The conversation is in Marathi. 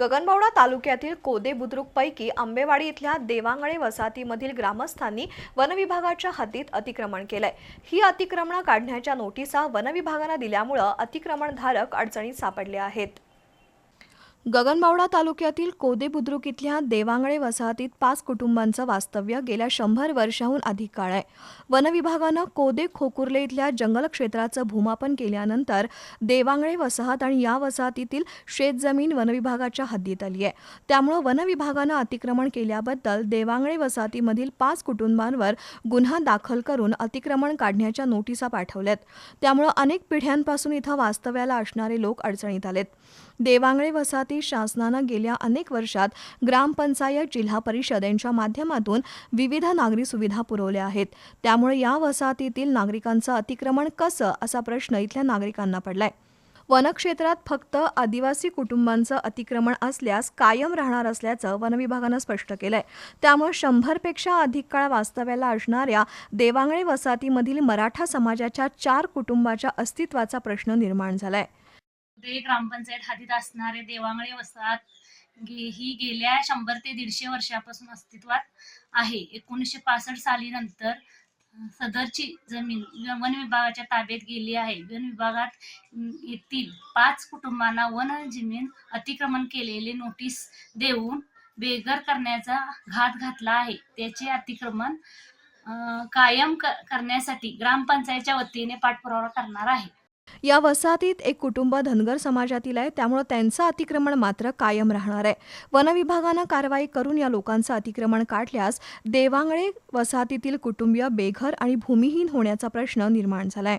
गगनबावडा तालुक्यातील कोदे बुद्रुकपैकी आंबेवाडी इथल्या देवांगळे वसाहतीमधील ग्रामस्थांनी वनविभागाच्या हद्दीत अतिक्रमण केलंय. ही अतिक्रमणं काढण्याच्या नोटिसा वनविभागानं दिल्यामुळं अतिक्रमणधारक अडचणीत सापडले आहेत. गगनबावडा तालुक्यातील कोदे बुद्रुक इथल्या देवांगळे वसाहतीत पाच कुटुंबांचं वास्तव्य गेल्या शंभर वर्षाहून अधिक काळ आहे. वनविभागानं कोदे खोकुर्ले इथल्या जंगल क्षेत्राचं भूमापन केल्यानंतर देवांगळे वसाहत आणि या वसाहतीतील शेतजमीन वनविभागाच्या हद्दीत आली आहे. त्यामुळं वनविभागानं अतिक्रमण केल्याबद्दल देवांगळे वसाहतीमधील पाच कुटुंबांवर गुन्हा दाखल करून अतिक्रमण काढण्याच्या नोटिसा पाठवल्यात. त्यामुळं अनेक पिढ्यांपासून इथं वास्तव्याला असणारे लोक अडचणीत आलेत. देवांगळे वसाहत शासनानं गेल्या अनेक वर्षात ग्रामपंचायत जिल्हा परिषद यांच्या माध्यमातून विविध नागरी सुविधा पुरवल्या आहेत. त्यामुळे या वसाहतीतील नागरिकांचं अतिक्रमण कसं असा प्रश्न इथल्या नागरिकांना पडलाय. वनक्षेत्रात फक्त आदिवासी कुटुंबांचं अतिक्रमण असल्यास कायम राहणार असल्याचं वनविभागानं स्पष्ट केलंय. त्यामुळे शंभरपेक्षा अधिक काळ वास्तव्याला असणाऱ्या देवांगळे वसाहतीमधील मराठा समाजाच्या चार कुटुंबाच्या अस्तित्वाचा प्रश्न निर्माण झालाय. ते ग्रामपंचायत हातीत असणारे देवांगळे वसाहत गे- ही गेल्या शंभर ते दीडशे वर्षापासून अस्तित्वात आहे. एकोणीसशे पासष्ट साली नंतर सदरची जमीन वन विभागाच्या ताब्यात गेली आहे. वन विभागात येथील पाच कुटुंबांना वन जमीन अतिक्रमण केलेले नोटीस देऊन बेघर करण्याचा घात घातला आहे. त्याचे अतिक्रमण कायम करण्यासाठी ग्रामपंचायतच्या वतीने पाठपुरावा करणार आहे. या वसाहतीत एक कुटुंब धनगर समाजातील आहे. त्यामुळे त्यांचं अतिक्रमण मात्र कायम राहणार आहे. वनविभागानं कारवाई करून या लोकांचं अतिक्रमण काढल्यास देवांगळे वसाहतीतील कुटुंबीय बेघर आणि भूमिहीन होण्याचा प्रश्न निर्माण झालाय.